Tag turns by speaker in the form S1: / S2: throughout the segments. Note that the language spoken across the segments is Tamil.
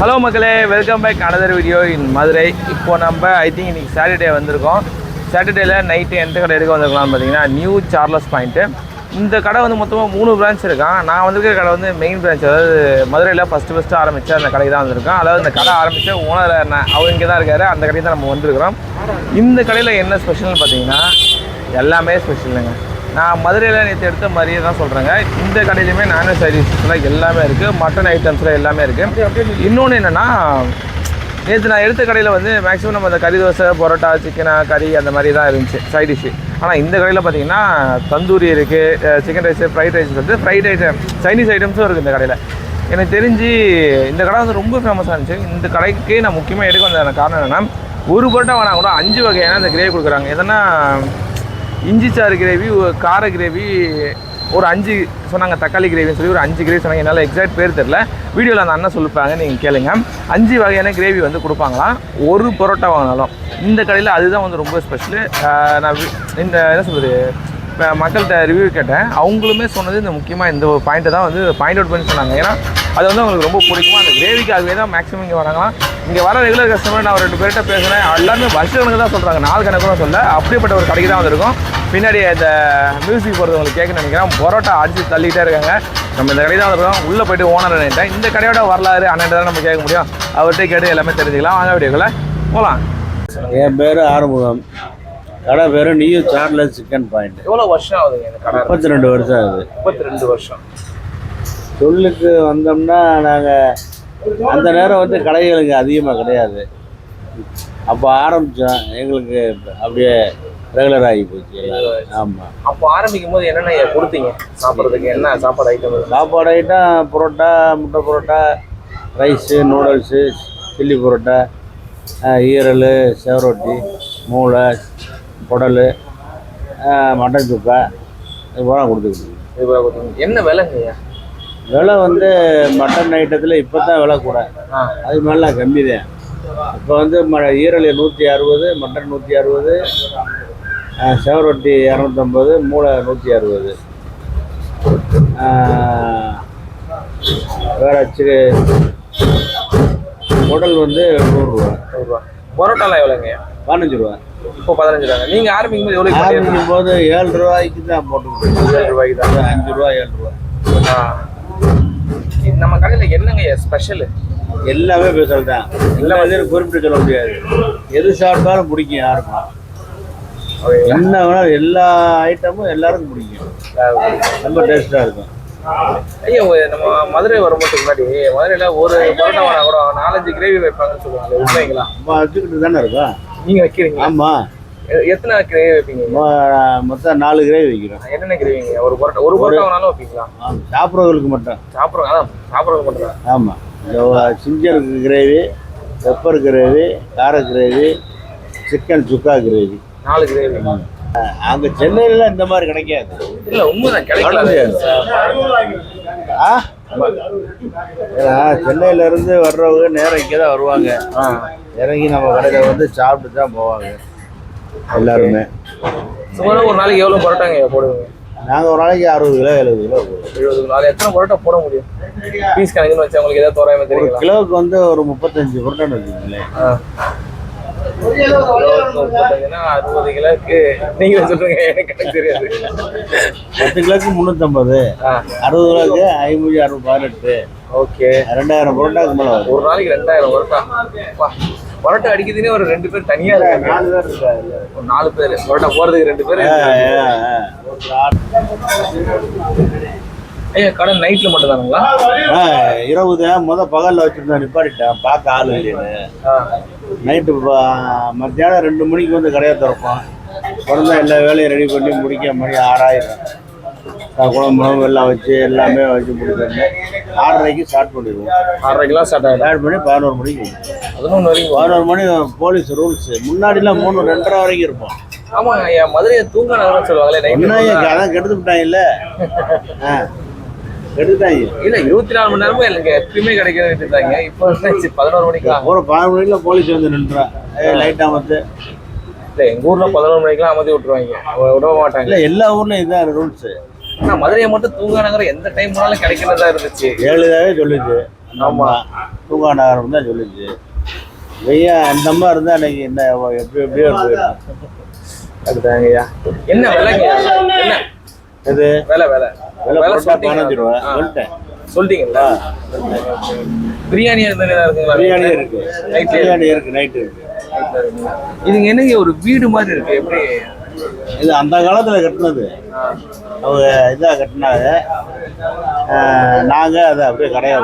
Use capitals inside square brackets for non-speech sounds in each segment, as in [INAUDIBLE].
S1: ஹலோ மக்களே. Welcome back another video in Madurai இப்போ நம்ம ஐ திங்க் இன்னைக்கு சாட்டர்டே வந்திருக்கோம். சாட்டர்டேல நைட்டு எந்த கடை எடுக்க வந்திருக்கலாம்னு பார்த்தீங்கன்னா நியூ சார்லஸ் பாயிண்ட்டு இந்த கடை வந்து மொத்தமாக மூணு பிரான்ச் இருக்கான் நான் வந்திருக்கிற கடை வந்து மெயின் பிரான்ச் அதாவது மதுரையில் ஃபஸ்ட்டு ஃபஸ்ட்டு ஆரம்பித்த அந்த கடைக்கு தான் வந்திருக்கோம். அதாவது இந்த கடை ஆரம்பித்த ஓனர் நான் அவர் இங்கே தான் இருக்காரு. அந்த கடைக்கு தான் நம்ம வந்திருக்கிறோம். இந்த கடையில் என்ன ஸ்பெஷல்னு பார்த்தீங்கன்னா எல்லாமே ஸ்பெஷலுங்க நான் மதுரையில் நேற்று எடுத்த மாதிரியே தான் சொல்கிறேங்க இந்த கடையிலுமே நான்வெஜ் ஐட்டம்ஸ்லாம் எல்லாமே இருக்குது மட்டன் ஐட்டம்ஸில் எல்லாமே இருக்குது இன்னொன்று என்னென்னா நேற்று நான் எடுத்த கடையில் வந்து மேக்ஸிமம் நம்ம அந்த கறி தோசை பரோட்டா சிக்கனா கறி அந்த மாதிரி தான் இருந்துச்சு சைட் டிஷ்ஷு ஆனால் இந்த கடையில் பார்த்தீங்கன்னா தந்தூரி இருக்குது சிக்கன் ரைஸு ஃப்ரைட் ரைஸ் வந்து ஃப்ரைட் ஐட்டம் சைனீஸ் ஐட்டம்ஸும் இருக்குது இந்த கடையில். எனக்கு தெரிஞ்சு இந்த கடை வந்து ரொம்ப ஃபேமஸாக இருந்துச்சு. இந்த கடைக்கு நான் முக்கியமாக எடுக்க வந்த காரணம் என்னென்னா ஒரு பரோட்டா வேணா கூட அஞ்சு வகையான இந்த கிரேவி கொடுக்குறாங்க. எதனா இஞ்சி சாறு கிரேவி கார கிரேவி ஒரு அஞ்சு சொன்னாங்க தக்காளி கிரேவின்னு சொல்லி ஒரு அஞ்சு கிரேவி சொன்னாங்க. என்னால் எக்ஸாக்ட் பேர் தெரில வீடியோவில் அந்த அண்ணன் சொல்லிப்பாங்க நீங்கள் கேளுங்க. அஞ்சு வகையான கிரேவி வந்து கொடுப்பாங்களாம் ஒரு பரோட்டா வாங்கினாலும். இந்த கடையில் அதுதான் வந்து ரொம்ப ஸ்பெஷலு நான் இந்த என்ன சொல்கிறது மக்கள்கிட்ட ரிவ்யூ கேட்டேன். அவங்களுமே சொன்னது இந்த முக்கியமாக இந்த ஒரு பாயிண்ட்டை தான் வந்து பாயிண்ட் அவுட் பண்ணி சொன்னாங்க. ஏன்னா அது வந்து அவங்களுக்கு ரொம்ப பிடிக்குமா. அந்த கிரேவிக்காகவே தான் மேக்ஸிமம் இங்கே வராங்களாம் இங்கே வர ரெகுலர் கஸ்டமர் நான் ஒரு ரெண்டு பேர்கிட்ட பேசுகிறேன் எல்லாருமே பஸ் கணக்கு தான் சொல்கிறாங்க நாலு கணக்கு தான் சொல்ல அப்படிப்பட்ட ஒரு கடைக்கு தான் வந்திருக்கும். பின்னாடி இந்த மியூசிக் போகிறது உங்களுக்கு கேட்க நினைக்கிறேன். பரோட்டா அடிச்சு தள்ளிக்கிட்டே இருக்காங்க. நம்ம இந்த கடை தான் வந்திருக்கோம். உள்ளே போயிட்டு ஓனர் நினைட்டேன் இந்த கடையோட வரலாறு அண்ணன் தான் நம்ம கேட்க முடியும். அவர்கிட்ட கேட்டு எல்லாமே தெரிஞ்சுக்கலாம். வாங்க வீடியோக்குள்ள போகலாம்
S2: என் பேர் ஆறுமுகம். கடை பேர் நியூ சார்லஸ் சிக்கன் பாயிண்ட்
S1: எவ்வளோ வருஷம் ஆகுதுங்க இந்த கடை?
S2: முப்பத்தி ரெண்டு வருஷம் ஆகுது.
S1: முப்பத்தி ரெண்டு வருஷம்.
S2: தொழிலுக்கு வந்தோம்னா நாங்கள் அந்த நேரம் வந்து கடைகளுக்கு அதிகமாக கிடையாது. அப்போ ஆரம்பித்தோம் எங்களுக்கு அப்படியே ரெகுலர் ஆகி போச்சு ஆமாம்
S1: அப்போ ஆரம்பிக்கும் போது என்னென்ன கொடுத்தீங்க? சாப்பிட்றதுக்கு என்ன சாப்பாடு ஐட்டம்
S2: சாப்பாடு ஐட்டம் புரோட்டா முட்டை parotta rice noodles chilli parotta ஈரல் செவரொட்டி மூளை குடல் மட்டன் சுக்கா இது போல கொடுத்துக்கிட்டு
S1: என்ன விலைங்கய்யா
S2: விலை வந்து மட்டன் ஐட்டத்தில் இப்போ தான் விலை கூட. அது மேலாம் கம்மி தான். இப்போ வந்து ம ஈரல் நூற்றி அறுபது மட்டன் நூற்றி அறுபது செவரொட்டி இரநூத்தம்பது மூளை நூற்றி அறுபது. வேற சி குடல் வந்து நூறுரூவா
S1: நூறுரூவா பரோட்டாலாம் எவ்வளோங்கய்யா
S2: பதினஞ்சு ரூபா.
S1: இப்போ பதினஞ்சு ரூபாங்க. நீங்கள் ஆரம்பிக்கும் போது எவ்வளோ
S2: ஆரம்பிக்கும் போது ஏழு ரூபாய்க்கு தான் போட்டுக்கிட்டு
S1: ஏழு ரூபாய்க்கு தான்.
S2: அஞ்சு ரூபா ஏழு ரூபா.
S1: ஆ. நம்ம கடையில் என்னங்கய்யா ஸ்பெஷலு
S2: எல்லாமே ஸ்பெஷல் தான். எல்லா இதுவும் குறிப்பிட்டு சொல்ல முடியாது. எது சாப்பிட்டாலும் பிடிக்கும் யாருக்கும். என்ன வேணாலும் எல்லா ஐட்டமும் எல்லாருக்கும் பிடிக்கும். ரொம்ப டேஸ்ட்டாக இருக்கும்.
S1: ஐயா நம்ம மதுரை வரும்போதுக்கு முன்னாடி மதுரையில் ஒரு பரோட்டா வாங்கினா கூட நாலஞ்சு கிரேவி வைப்பாங்கன்னு சொல்லுவாங்க. உண்மைங்களா?
S2: நம்ம வச்சுக்கிட்டு தானே இருக்கோம்.
S1: நீங்கள் வைக்கிறீங்க
S2: ஆமாம்
S1: எ- எத்தனை கிரேவி வைப்பீங்க?
S2: மொத்தம் நாலு கிரேவி வைக்கிறோம்.
S1: என்னென்ன கிரேவிங்க ஒரு பரோட்டா ஒரு பரோட்டா வேணாலும் வைப்பீங்களா?
S2: சாப்பிட்றவங்களுக்கு மட்டும்.
S1: சாப்பிட்றோம் அதான் சாப்பிட்றது மட்டும் தான்.
S2: ஆமாம் சிஞ்சர் கிரேவி பெப்பர் கிரேவி கார கிரேவி சிக்கன் சுக்கா கிரேவி.
S1: நாலு கிரேவி.
S2: அங்கே சென்னையில இந்த மாதிரி கிடைக்காது.
S1: இல்ல உண்மைதான் கிடைக்கல
S2: ஆ? ஏன்னா சென்னையில இருந்து வர்றவங்க நேரம் இங்கே தான் வருவாங்க. இறங்கி நம்ம கடையில் வந்து சாப்பிட்டு தான் போவாங்க. எல்லாருமே.
S1: சுமாரா ஒரு நாளைக்கு எவ்வளவு பரோட்டாங்க போடுவீங்க?
S2: நாங்கள் ஒரு நாளைக்கு அறுபது கிலோ எழுபது கிலோ போடுவோம்.
S1: எழுபது கிலோ. எத்தனை பரோட்டா போட முடியும்? பீஸ் கணக்குன்னு வச்சு உங்களுக்கு ஏதாவது தோராயமா
S2: ஒரு
S1: தெரியுங்களா?
S2: கிலோவுக்கு வந்து ஒரு முப்பத்தஞ்சு புரோட்டன் வச்சுக்கோங்களேன்.
S1: முப்பத்தஞ்சுனா அறுபது கிலோக்கு நீங்களே சொல்லுங்க எனக்கு தெரியாது.
S2: பத்து கிலோக்கு முந்நூற்றம்பது அறுபது கிலோக்கு ஐம்பது அறுபது பதினெட்டு.
S1: ஓகே.
S2: ரெண்டாயிரம் புரோட்டாக்கு மேலே
S1: ஒரு நாளைக்கு ரெண்டாயிரம் பரோட்டா. பரோட்டா அடிக்கிறதுனே ஒரு ரெண்டு பேர் தனியா இருக்காங்க.
S2: நாலு பேர் இருக்காங்க.
S1: ஒரு நாலு பேர். பரோட்டா போறதுக்கு ரெண்டு பேர் ஐயா கடை நைட்ல மட்டும் தானுங்களா
S2: இருபது முத பகலில் வச்சுருந்தேன் நிப்பாட்டிட்டேன் பார்க்க ஆள் இல்லைன்னு. நைட்டு மத்தியானம் ரெண்டு மணிக்கு வந்து கடையை திறப்போம். பிறந்தா எல்லா வேலையும் ரெடி பண்ணி முடிக்க மணி ஆறாயிரம். குழம்பு எல்லாம் வச்சு எல்லாமே வச்சு முடிக்கிறது ஆறரைக்கு ஸ்டார்ட் பண்ணிடுவோம்.
S1: ஆறரை கிலோ ஸ்டார்ட்
S2: ஸ்டார்ட் பண்ணி பதினோரு மணிக்கு.
S1: பதினொன்று வரைக்கும்.
S2: பதினோரு மணி போலீஸ் ரூல்ஸ் முன்னாடிலாம் மூணு ரெண்டரை வரைக்கும் இருப்போம்.
S1: ஆமாங்க ஐயா மதுரையை தூங்க நகரம் சொல்லுவாங்களே நைட்
S2: அதான் கெடுத்து விட்டாங்கல்ல. ஆ. கெடுத்துட்டாங்க
S1: இல்ல இருபத்தி நாலு மணி நேரமும் எனக்கு எப்பயுமே கிடைக்கிறது இருந்தாங்க இப்போ [LAUGHS] பதினோரு மணிக்கெல்லாம்
S2: ஒரு பதினொரு மணிக்குள்ள போலீஸ் வந்து நின்றா லைட்டாக வந்து
S1: இல்ல எங்க ஊர்ல பதினோரு மணிக்கெல்லாம் அமர்த்தி விட்டுருவாங்க. விட மாட்டாங்க.
S2: இல்லை எல்லா ஊர்லயும் இதான் ரூல்ஸ்
S1: ஆனா மதுரையை மட்டும் தூங்க நகரம் எந்த டைம் போனாலும் கிடைக்கிறதா இருந்துச்சு.
S2: ஏழுதாவே சொல்லுச்சு. அம்மா தூங்கா நகரம் தான் சொல்லுச்சு. வெய்யா அந்த அம்மா இருந்தால் அன்னைக்கு என்ன எப்படி எப்படியோ
S1: அதுதாங்கய்யா என்ன விலைங்க? என்ன?
S2: இது
S1: வேலை வேலை.
S2: விலை? பதினஞ்சு ரூபா. சொல்லிட்டேன்.
S1: சொல்லிட்டீங்களா? பிரியாணி இருக்குங்களா?
S2: பிரியாணி இருக்கு.
S1: Night
S2: பிரியாணி இருக்கு நைட்டு இருக்கு.
S1: இதுங்க என்னங்க ஒரு வீடு மாதிரி இருக்கு? எப்படி?
S2: இது அந்த காலத்தில் கட்டினது. அவங்க இதாக கட்டினாங்க. நாங்கள் அதை அப்படியே கடையாக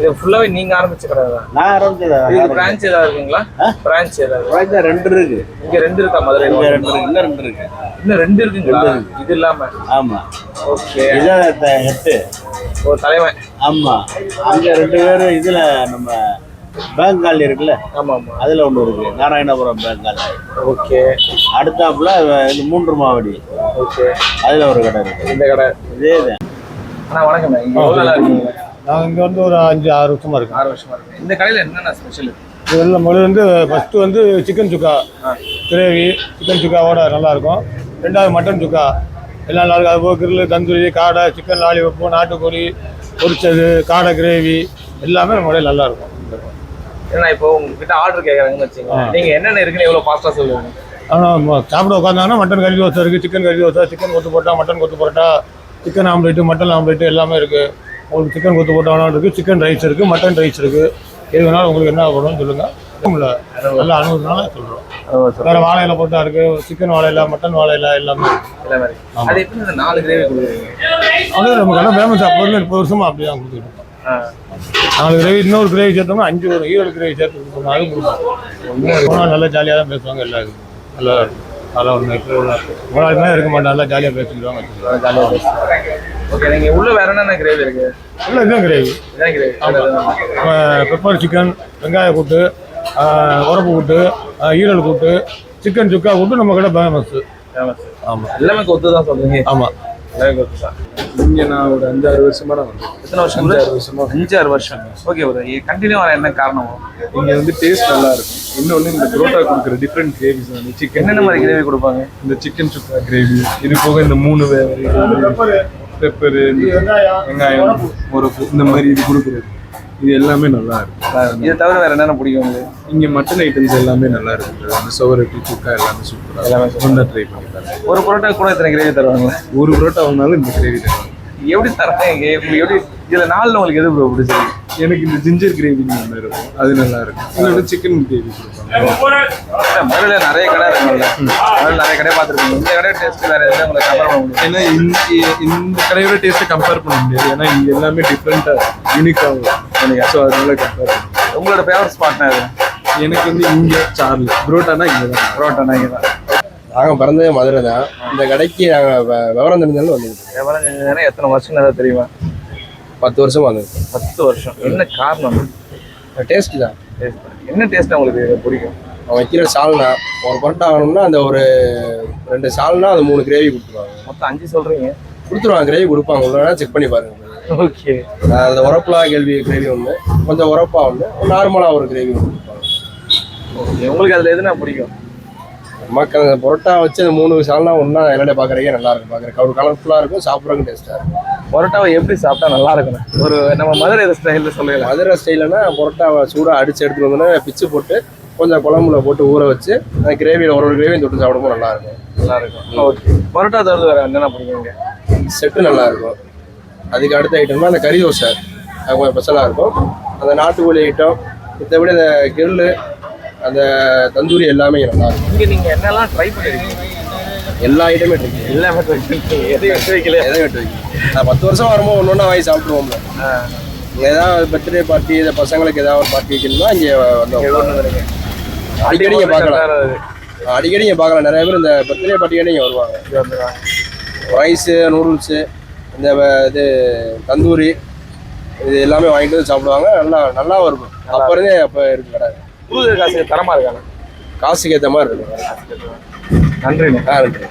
S1: இது ஃபுல்லாவே நீங்க ஆரம்பிச்ச கடை தான்
S2: நான் ஆரம்பிச்சது?
S1: இதுக்கு பிரான்ச் ஏதாவது இருக்குங்களா? பிரான்ச் ஏதாவது?
S2: குறைஞ்சா ரெண்டு இருக்கு.
S1: இங்க ரெண்டு இருக்கா
S2: இங்க ரெண்டு இருக்கு. இன்னும் ரெண்டு இருக்கு.
S1: இன்னும் ரெண்டு இருக்குங்களா? இது இல்லாம?
S2: ஆமாம்
S1: ஓகே
S2: இதான் த- ஹெட்டு.
S1: ஒரு தலைவன்.
S2: ஆமாம் அங்கே ரெண்டு பேரும் இதில் நம்ம பேங்க் காலனி இருக்குல்ல?
S1: ஆமா ஆமா.
S2: அதில் ஒன்று இருக்கு. நாராயணபுரம் பேங்க் காலனி
S1: ஓகே
S2: அடுத்தாப்புல இது மூன்று மாவடி.
S1: ஓகே
S2: அதில் ஒரு கடை இருக்கு.
S1: இந்த கடை.
S2: இதே தான்
S1: அண்ணா வணக்கம் எவ்வளவு நாளா இருக்கீங்க?
S3: நான் இங்கே வந்து ஒரு அஞ்சு ஆறு வருஷமா இருக்கேன்
S1: ஆறு வருஷமா இருக்கு இந்த கடையில என்னென்ன ஸ்பெஷல்
S3: இதில் முதல்ல வந்து ஃபஸ்ட்டு வந்து சிக்கன் சுக்கா. கிரேவி சிக்கன் சுக்காவோட நல்லா இருக்கும். ரெண்டாவது மட்டன் சுக்கா எல்லாம் நல்லா இருக்கும். அது போக கிரில்லு தந்தூரி காடை சிக்கன் லாலிபப்பு நாட்டுக்கோழி பொரிச்சது காடை கிரேவி எல்லாமே நம்ம கடையில் நல்லா இருக்கும்.
S1: ஏன்னா இப்போ உங்ககிட்ட ஆர்டர் கேக்குறாங்கன்னு வச்சுக்கோங்க நீங்க என்னென்ன இருக்குன்னு எவ்வளவு ஃபாஸ்டா சொல்லுவீங்க?
S3: ஆனால் சாப்பிட உட்காந்தாங்கன்னா மட்டன் கறி தோசை இருக்குது சிக்கன் கறி தோசை சிக்கன் கொத்து போட்டா மட்டன் கொத்து போட்டா சிக்கன் ஆம்லேட்டு மட்டன் ஆம்லேட்டு எல்லாமே இருக்குது உங்களுக்கு சிக்கன் கொத்து போட்டா வேணாலும் இருக்குது சிக்கன் ரைஸ் இருக்குது மட்டன் ரைஸ் இருக்குது எது வேணாலும் உங்களுக்கு என்ன வேணும்னு சொல்லுங்கள் நல்லா அனுபவத்தினால சொல்கிறோம் வேற வாழை இலை போட்டா இருக்கு சிக்கன் வாழை இலை மட்டன் வாழை இலை எல்லாமே.
S1: எல்லாமே அது எப்படி இந்த நாலு கிரேவி கொடுக்குறீங்க?
S3: அது நம்ம கடை ஃபேமஸ் பொருள் முப்பது வருஷமா அப்படியே தான்
S1: ஆ.
S3: நாலு கிரேவி இன்னொரு கிரேவி சேர்த்தோம்னா அஞ்சு வரும். ஈரல் கிரேவி சேர்த்து கொடுப்போம் அது கொடுப்போம் போனால் நல்லா ஜாலியாக தான் பேசுவாங்க எல்லா இதுக்கும் நல்லா அதெல்லாம் ஒன்று இருக்க. மாட்டேன் நல்லா ஜாலியாக பேசிக்கிடுவாங்க. வச்சுக்கிடுவாங்க
S1: ஓகே நீங்க உள்ள வேற என்னென்ன கிரேவி இருக்கு?
S3: இல்லை இதுதான் கிரேவி
S1: இதான் கிரேவி
S3: பெப்பர் சிக்கன் வெங்காய கூட்டு உரப்பு கூட்டு ஈரல் கூட்டு சிக்கன் சுக்கா கூட்டு நம்ம கடை ஃபேமஸ் ஆமாம்
S1: எல்லாமே கொத்து தான் சொல்றீங்க
S3: ஆமாம்
S1: எல்லாமே கொத்து தான்
S4: இங்கே நான் ஒரு அஞ்சாறு வருஷமா நான் வந்தேன்
S1: எத்தனை வருஷம் அஞ்சாறு வருஷமா அஞ்சாறு வருஷம். ஓகே ஒரு கண்டினியூ வர என்ன காரணம்?
S4: இங்கே வந்து டேஸ்ட் நல்லா இருக்கும் இன்னொன்று இந்த புரோட்டா கொடுக்குற டிஃப்ரெண்ட் கிரேவிஸ் வந்து சிக்கன்
S1: என்னென்ன மாதிரி கிரேவி கொடுப்பாங்க?
S4: இந்த சிக்கன் சுக்கா கிரேவி இது போக இந்த மூணு பெப்பரு வெங்காயம் முறுக்கு இந்த மாதிரி இது கொடுக்குறது. இது எல்லாமே நல்லா இருக்கும்
S1: இதை தவிர வேற என்னென்ன பிடிக்கும் உங்களுக்கு
S4: இங்கே மட்டன் ஐட்டம்ஸ் எல்லாமே நல்லா இருக்குது அந்த சுவரொட்டி சுக்கா எல்லாமே சூப்பராக
S1: எல்லாமே
S4: எல்லாமே ட்ரை பண்ணி பாருங்க.
S1: ஒரு புரோட்டா கூட இத்தனை கிரேவி தருவாங்களா?
S4: ஒரு புரோட்டா வாங்கினாலும் இந்த கிரேவி தருவாங்க.
S1: எப்படி உங்களுக்கு எப்படி இதுல நாலுல உங்களுக்கு எது ப்ரோ பிடிச்சிருக்கு
S4: எனக்கு இந்த ஜிஞ்சர் கிரேவி ஒன்று இருக்கும். அது நல்லா இருக்கும். இன்னொன்று சிக்கன் கிரேவி கொடுப்பாங்க.
S1: மதுரையில நிறைய கடை இருக்குல்ல மதுரையில நிறைய கடை பார்த்துருக்கீங்க. இந்த கடை டேஸ்ட் வேற எதுவும் உங்களுக்கு கம்பேர் பண்ண முடியும்?
S4: ஏன்னா இந்த இந்த கடையோட டேஸ்ட்டை கம்பேர் பண்ண முடியாது. ஏன்னா இங்க எல்லாமே டிஃப்ரெண்ட்டாக யூனிக்காக ஸோ அதனால கம்பேர்
S1: உங்களோட ஃபேவரட் ஸ்பாட்னா இது
S4: எனக்கு வந்து இங்கே சார்லி புரோட்டானா இங்கே தான்
S1: புரோட்டா இங்கே தான்
S5: நாங்கள் பிறந்ததே மதுரை தான். இந்த கடைக்கு நாங்கள் விவரம் தெரிஞ்சாலும் வந்துருக்கோம்
S1: எவ்வளோ செஞ்சதுன்னா எத்தனை வருஷம் ஏதாவது தெரியுமா?
S5: பத்து வருஷம் வந்திருக்கோம்
S1: பத்து வருஷம். என்ன காரணம்?
S5: டேஸ்ட் தான்.
S1: Taste. என்ன டேஸ்ட் உங்களுக்கு பிடிக்கும்?
S5: அவன் வைக்கிற சால்னா ஒரு பரோட்டா ஆகணும்னா அந்த ஒரு ரெண்டு சால்னா அது மூணு கிரேவி கொடுத்துருவாங்க.
S1: மொத்தம் அஞ்சு சொல்றீங்க.
S5: கொடுத்துருவாங்க கிரேவி கொடுப்பாங்க. உள்ள செக் பண்ணி பாருங்க.
S1: ஓகே
S5: அந்த உரப்புலா கேள்வி கிரேவி ஒன்று கொஞ்சம் உரப்பா ஒன்று நார்மலாக ஒரு கிரேவி ஒன்று
S1: உங்களுக்கு அதுல எதுனா பிடிக்கும்?
S5: மக்கள் அந்த பரோட்டா வச்சு அந்த மூணு சால்னா ஒன்றா எல்லாமே பார்க்குறதுக்கே நல்லா இருக்கும். பார்க்குறக்கு ஒரு கலர்ஃபுல்லாக இருக்கும் சாப்பிட்றதுக்கு டேஸ்ட்டாக இருக்கும்.
S1: பரோட்டாவை எப்படி சாப்பிட்டா நல்லா இருக்கணும் ஒரு நம்ம மதுரை ஸ்டைலில் சொல்லலாம்.
S5: மதுரை ஸ்டைலனா பரோட்டாவை சூடாக அடித்து எடுத்துட்டு வந்தோன்னா பிச்சு போட்டு கொஞ்சம் குழம்புல போட்டு ஊற வச்சு அந்த கிரேவியில் ஒரு ஒரு கிரேவியும் தொட்டு சாப்பிடும்போது நல்லா இருக்கும்.
S1: நல்லா இருக்கும். ஓகே பரோட்டா தவிர்த்து வேற என்னென்ன பிடிக்குங்க
S5: செட்டு நல்லா இருக்கும். அதுக்கு அடுத்த ஐட்டம்னா அந்த கறி தோசை. அது கொஞ்சம் ஸ்பெஷலாக இருக்கும். அந்த நாட்டுக்கோழி ஐட்டம் மற்றபடி அந்த கிரில்லு அந்த தந்தூரி எல்லாமே நல்லா இருக்கும்.
S1: இங்க நீங்க என்னெல்லாம் ட்ரை பண்ணிருக்கீங்க?
S5: எல்லா ஐட்டமே இருக்கு
S1: எல்லாமே எதையும் எடுத்து வைக்கல
S5: எதை வெட்டு வைக்கும் நான் பத்து வருஷம் வரும்போது ஒன்று ஒன்றா வாங்கி சாப்பிடுவோம்ல ஏதாவது பர்த்டே பார்ட்டி இந்த பசங்களுக்கு ஏதாவது ஒரு பார்ட்டி வைக்கணும்னா இங்கே வந்தோம் அடிக்கடி இங்கே பார்க்கலாம். அடிக்கடி இங்கே பார்க்கலாம். நிறைய பேர் இந்த பர்த்டே பார்ட்டிக்காண்டி இங்கே வருவாங்க. ரைஸு நூடுல்ஸு இந்த இது தந்தூரி இது எல்லாமே வாங்கிட்டு வந்து சாப்பிடுவாங்க. நல்லா நல்லாவும் இருக்கும் அப்போ இருந்தே அப்போ இருக்கு கடை.
S1: புது காசு தரமா இருக்காங்க
S5: காசுக்கு ஏற்ற மாதிரி இருக்கும்
S1: நன்றிண்ணே
S5: ஆ இருக்கு